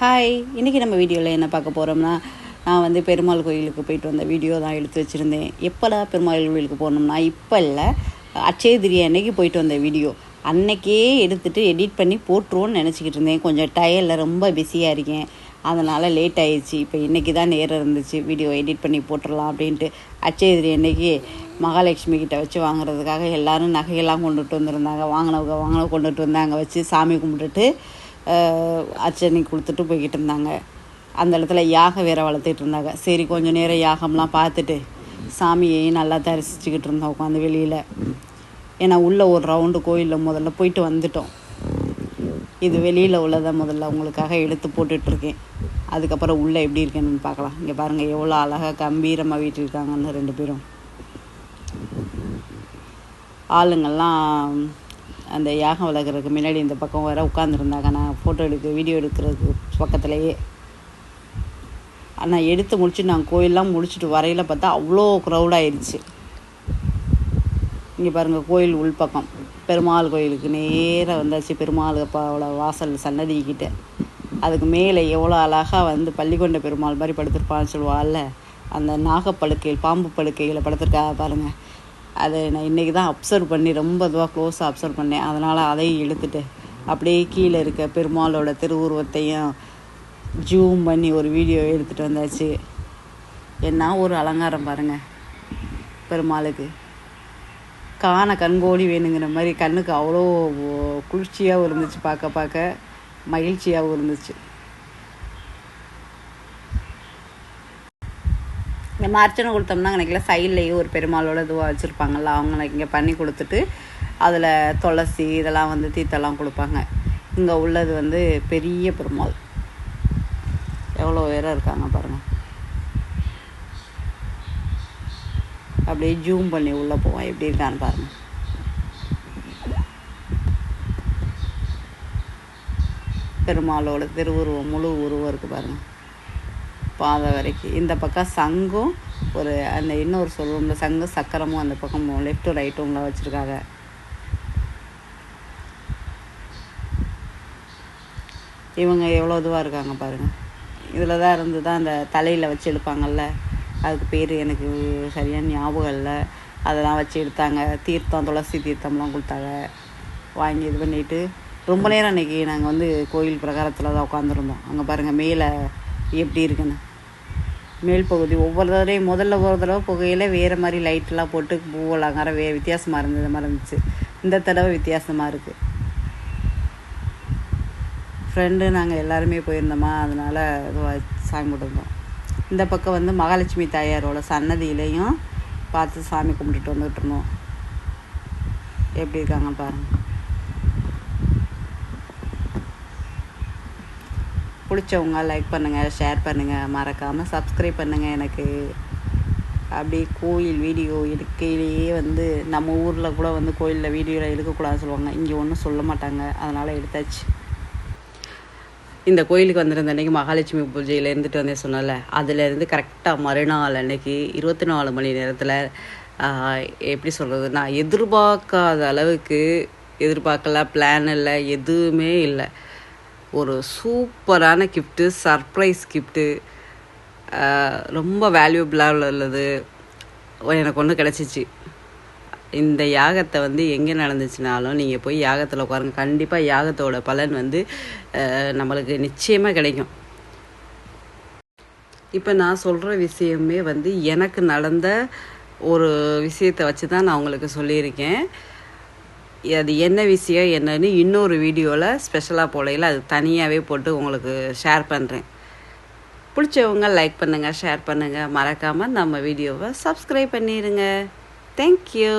Hi இன்றைக்கி நம்ம வீடியோவில் என்ன பார்க்க போகிறோம்னா நான் வந்து பெருமாள் கோயிலுக்கு போயிட்டு வந்த வீடியோ தான் எடுத்து வச்சுருந்தேன். எப்போடா பெருமாள் கோயிலுக்கு போனோம்னா இப்போ இல்லை அச்சய திரிய அன்னைக்கு போயிட்டு வந்த வீடியோ. அன்னைக்கே எடுத்துகிட்டு எடிட் பண்ணி போட்டுருவோன்னு நினச்சிக்கிட்டு இருந்தேன். கொஞ்சம் டயரில் ரொம்ப பிஸியாக இருக்கேன். அதனால் லேட் ஆயிடுச்சு. இப்போ இன்றைக்கி தான் நேரம் இருந்துச்சு. வீடியோ எடிட் பண்ணி போட்டுடலாம் அப்படின்ட்டு அச்சய திரி அன்னைக்கு மகாலட்சுமி கிட்ட வச்சு வாங்குறதுக்காக எல்லாரும் நகையெல்லாம் கொண்டுட்டு வந்திருந்தாங்க. வாங்கினவங்க வாங்கினவங்க கொண்டுட்டு வந்தாங்க. வச்சு சாமி கும்பிட்டுட்டு அர்ச்சனை கொடுத்துட்டு போய்கிட்டு இருந்தாங்க. அந்த இடத்துல யாகம் வேற வளர்த்துட்டு இருந்தாங்க. சரி கொஞ்சம் நேரம் யாகம்லாம் பார்த்துட்டு சாமியையும் நல்லா தரிசிச்சுக்கிட்டு இருந்தோம் உட்காந்து வெளியில். ஏன்னா உள்ளே ஒரு ரவுண்டு கோயிலில் முதல்ல போயிட்டு வந்துட்டோம். இது வெளியில் உள்ளதை முதல்ல உங்களுக்காக எடுத்து போட்டுட்ருக்கேன் அதுக்கப்புறம் உள்ளே எப்படி இருக்கேன்னு பார்க்கலாம். இங்கே பாருங்கள் எவ்வளோ அழகாக கம்பீரமாக வீட்டிருக்காங்கன்னு ரெண்டு பேரும். ஆளுங்கள்லாம் அந்த யாகம் வளர்க்குறதுக்கு முன்னாடி இந்த பக்கம் வர உட்காந்துருந்தாங்க நான் ஃபோட்டோ எடுக்க வீடியோ எடுக்கிறதுக்கு பக்கத்துலேயே. ஆனால் எடுத்து முடிச்சு நான் கோயிலெலாம் முடிச்சுட்டு வரையில் பார்த்தா அவ்வளோ க்ரௌட் ஆயிடுச்சு இங்கே பாருங்கள் கோயில் உள்பக்கம். பெருமாள் கோயிலுக்கு நேராக வந்தாச்சு. பெருமாள் அப்பாவோட வாசல் சன்னதிக்கிட்ட. அதுக்கு மேலே எவ்வளோ அழகாக வந்து பள்ளிக்கொண்ட பெருமாள் மாதிரி படுத்திருப்பான்னு சொல்லுவாள்ல. அந்த நாகப்படுக்கையில் பாம்பு படுக்கையில் படுத்திருக்கா பாருங்கள் அதை நான் இன்றைக்கி தான் அப்சர்வ் பண்ணி ரொம்ப இதுவாக க்ளோஸாக அப்சர்வ் பண்ணேன். அதனால் அதையும் இழுத்துட்டு அப்படியே கீழே இருக்க பெருமாளோட திருவுருவத்தையும் ஜூம் பண்ணி ஒரு வீடியோ எடுத்துகிட்டு வந்தாச்சு. என்ன ஒரு அலங்காரம் பாருங்கள் பெருமாளுக்கு. காண கண்கோடி வேணுங்கிற மாதிரி கண்ணுக்கு அவ்வளோ குளிர்ச்சியாகவும் இருந்துச்சு பார்க்க பார்க்க. மகிழ்ச்சியாகவும் இருந்துச்சு. நம்ம அர்ச்சனை கொடுத்தோம்னா நினைக்கல சைட்லேயே ஒரு பெருமாளோட இதுவாக வச்சுருப்பாங்கல்ல அவங்க இங்கே பண்ணி கொடுத்துட்டு அதில் துளசி இதெல்லாம் வந்து தீர்த்தெல்லாம் கொடுப்பாங்க. இங்கே உள்ளது வந்து பெரிய பெருமாள். எவ்வளோ உயரம் இருக்காங்க பாருங்கள் அப்படியே ஜூம் பண்ணி உள்ளே போவோம். எப்படி இருக்கான்னு பாருங்கள் பெருமாளோட திருவுருவம் முழு உருவம் இருக்குது பாருங்கள் பாதை வரைக்கும் இந்த பக்கம் சங்கும் ஒரு அந்த இன்னொரு சொல்லுவோம்ல சங்கு சக்கரமும் அந்த பக்கமும் லெஃப்ட்டும் ரைட்டும் வச்சுருக்காங்க. இவங்க எவ்வளோ இதுவாக இருக்காங்க பாருங்கள் இதில் தான் இருந்து தான் அந்த தலையில் வச்சு எடுப்பாங்கல்ல அதுக்கு பேர் எனக்கு சரியான ஞாபகம் இல்லை. அதெல்லாம் வச்சு எடுத்தாங்க தீர்த்தம் துளசி தீர்த்தம்லாம் கொடுத்தாங்க. வாங்கி இது பண்ணிட்டு ரொம்ப நேரம் அன்றைக்கி நாங்கள் வந்து கோயில் பிரகாரத்தில் தான் உட்காந்துருந்தோம் அங்கே பாருங்கள் மேலே எப்படி இருக்குன்னு. மேல் பகுதி. ஒவ்வொரு தடவையும் முதல்ல ஒரு தடவை புகையில் வேறு மாதிரி லைட்டெலாம் போட்டு பூ அலங்காரம் வே வித்தியாசமாக இருந்தது. மாதிரி இருந்துச்சு. இந்த தடவை வித்தியாசமாக இருக்குது ஃப்ரெண்டு நாங்கள் எல்லாருமே போயிருந்தோமா அதனால் இதுவாக சாமி கும்பிட்டுருந்தோம் இந்த பக்கம் வந்து மகாலட்சுமி தாயாரோட சன்னதியிலையும் பார்த்து சாமி கும்பிட்டுட்டு வந்துகிட்டு இருந்தோம். எப்படி இருக்காங்க பாருங்கள் பிடிச்சவங்க லைக் பண்ணுங்கள் ஷேர் பண்ணுங்கள் மறக்காமல் சப்ஸ்கிரைப் பண்ணுங்கள் எனக்கு. அப்படியே கோயில் வீடியோ எடுக்கையிலேயே வந்து நம்ம ஊரில் கூட வந்து கோயிலில் வீடியோவில் எடுக்கக்கூடாதுன்னு சொல்லுவாங்க. இங்கே ஒன்றும் சொல்ல மாட்டாங்க. அதனால் எடுத்தாச்சு. இந்த கோயிலுக்கு வந்திருந்த அன்றைக்கி மகாலட்சுமி பூஜையில் இருந்துட்டு வந்தே சொன்னல அதுலேருந்து கரெக்டாக மறுநாள் அன்னைக்கு இருபத்தி நாலு மணி நேரத்தில் எப்படி சொல்கிறது நான் எதிர்பார்க்காத அளவுக்கு எதிர்பார்க்கல பிளான் இல்லை எதுவுமே இல்லை. ஒரு சூப்பரான கிஃப்ட்டு சர்ப்ரைஸ் கிஃப்ட்டு ரொம்ப வேல்யூபிளாக உள்ளது. எனக்கு ஒன்று கிடச்சிச்சு. இந்த யாகத்தை வந்து எங்கே நடந்துச்சுனாலும் நீங்கள் போய் யாகத்தில் உட்காருங்க. கண்டிப்பாக யாகத்தோட பலன் வந்து நம்மளுக்கு நிச்சயமாக கிடைக்கும். இப்போ நான் சொல்கிற விஷயமே வந்து எனக்கு நடந்த ஒரு விஷயத்தை வச்சு தான் நான் உங்களுக்கு சொல்லியிருக்கேன். அது என்ன விஷயம் என்னன்னு இன்னொரு வீடியோவில் ஸ்பெஷலாக போடையில் அது தனியாகவே போட்டு உங்களுக்கு ஷேர் பண்ணுறேன் பிடிச்சவங்க லைக் பண்ணுங்கள் ஷேர் பண்ணுங்கள் மறக்காமல் நம்ம வீடியோவை சப்ஸ்கிரைப் பண்ணிடுங்க தேங்க்யூ